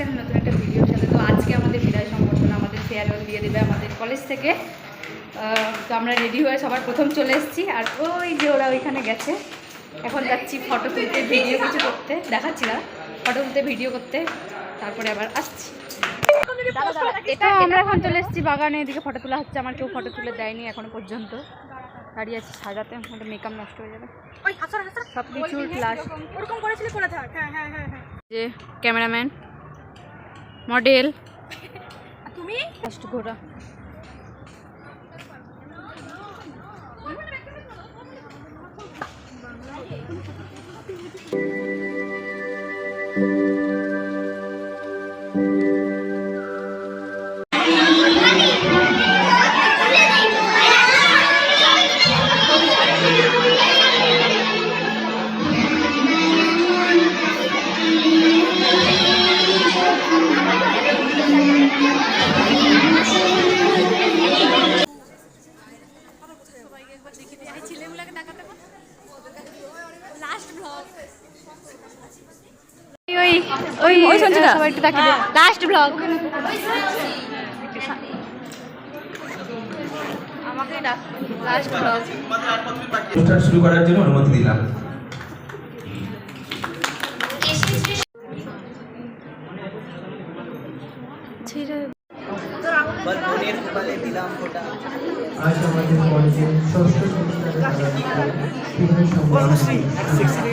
Channel নতুন একটা ভিডিওর সাথে তো আজকে আমাদের বিদায় সম্বর্ধনা আমাদের ফেয়ারওয়েল দিয়ে দেবে আমাদের কলেজ থেকে। তো আমরা রেডি হয়ে সবার প্রথম চলে এসেছি। আর ওই যে ওরা ওইখানে গেছে। এখন যাচ্ছি ফটো তুলতে ভিডিও কিছু করতে। দেখাচ্ছি না ফটো তুলতে ভিডিও করতে। তারপরে আবার আসছি। এটা আমরা এখন চলে এসেছি বাগানে। এদিকে ফটো তোলা হচ্ছে। আমার কেউ ফটো তুলে দেয়নি এখনও পর্যন্ত। দাঁড়িয়ে আছি সাজাতে। আমাদের মেকআপ নষ্ট হয়ে যাবে। সব কিছুর ক্লাস যে ক্যামেরাম্যান মডেল। তুমি? ফার্স্ট ঘোরা ওই ওই ওই সঞ্চিতা। সবাই একটু তাকিয়ে লাস্ট ব্লগ আমাকে ডাক। লাস্ট ব্লগ অনুষ্ঠান শুরু করার জন্য অনুমতি দিলাম। আজ আমাদের ষষ্ঠ সেমিস্টারে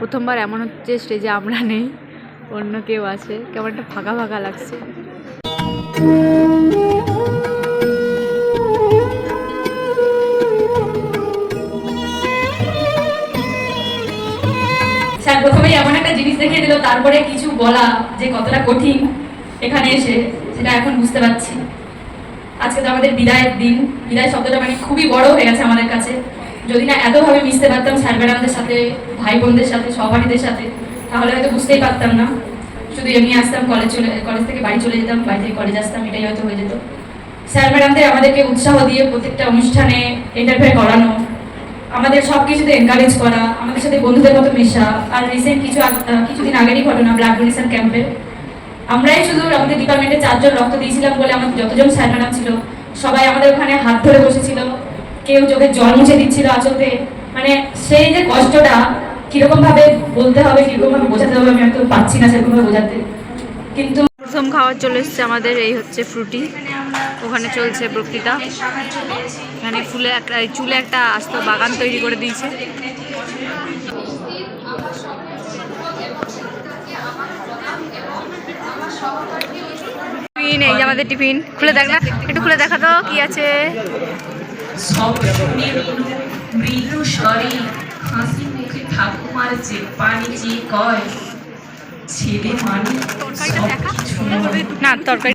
প্রথমবার এমন হচ্ছে স্টেজে আমরা নেই, অন্য কেউ আছে। কেমন একটা ফাঁকা ফাঁকা লাগছে। স্যার, প্রথমেই এমন একটা জিনিস তারপরে কিছু বলা যে কতটা কঠিন এখানে এসে, সেটা এখন বুঝতে পারছি। আজকে তো আমাদের বিদায়ের দিন। বিদায় শব্দটা মানে খুবই বড় হয়ে গেছে আমাদের কাছে। যদি না এতভাবে মিশতে পারতাম স্যার ম্যাডামদের সাথে ভাই বোনদের সাথে, সহপাঠীদের সাথে, তাহলে হয়তো বুঝতেই পারতাম না। শুধু এমনি আসতাম কলেজ চলে কলেজ থেকে বাড়ি চলে যেতাম, বাড়ি থেকে কলেজ আসতাম, এটাই হয়তো হয়ে যেত। স্যার ম্যাডামদের আমাদেরকে উৎসাহ দিয়ে প্রত্যেকটা অনুষ্ঠানে ইন্টারভিউ করানো, আমাদের সব কিছুতে এনকারেজ করা, আমাদের সাথে বন্ধুদের মতো মেশা, আর রিসেন্ট কিছু কিছুদিন আগেরই ঘটনা ব্লাড ডোনেশন ক্যাম্পের আমরাই শুধু আমাদের ডিপার্টমেন্টে চারজন রক্ত দিয়েছিলাম বলে আমাদের যতজন স্যার ম্যাডাম ছিল, সবাই আমাদের ওখানে হাত ধরে বসেছিল। কেউ চোখে জল মুছে দিচ্ছিল আচলতে। মানে সেই যে কষ্টটা, কীরকম ভাবে বলতে হবে, কীরকম ভাবে বোঝাতে হবে, আমি হয়তো পাচ্ছি না সেরকম ভাবে বোঝাতে। কিন্তু প্রথম খাবার চলে এসছে আমাদের, এই হচ্ছে ফ্রুটি। ওখানে চলছে বক্তৃতা। এখানে ফুলে একটা চুলে একটা আস্ত বাগান তৈরি করে দিয়েছে। টিফিন এই আমাদের টিফিন। খুলে দেখ না একটু খুলে দেখা তো কি আছে। মৃদু স্বরে হাসি মুখে ঠাকুমার যে পানি যে কয় ছেলে মানে না তরকারি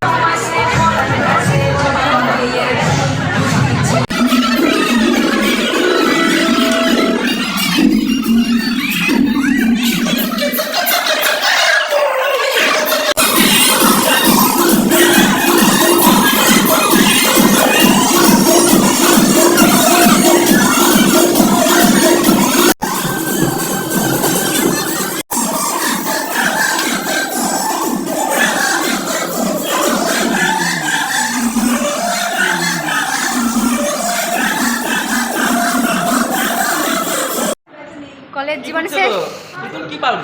কলেজ জীবন শেষ। কি পারব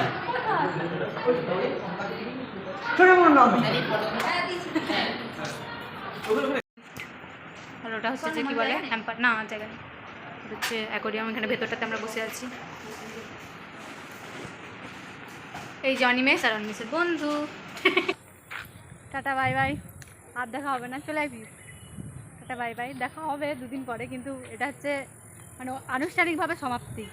আর ওটা হচ্ছে যে কি বলে? হ্যাম্পার না জায়গা নেই। হচ্ছে অ্যাকোরিয়াম এখানে ভেতরটাতে আমরা বসে আছি। এই যে অনিমেষ আর অনিমেষের বন্ধু। Tata bye bye. আর দেখা হবে না চলে আসিস টাটা বাই বাই। দেখা হবে দুদিন পরে কিন্তু এটা হচ্ছে মানে আনুষ্ঠানিকভাবে সমাপ্তি।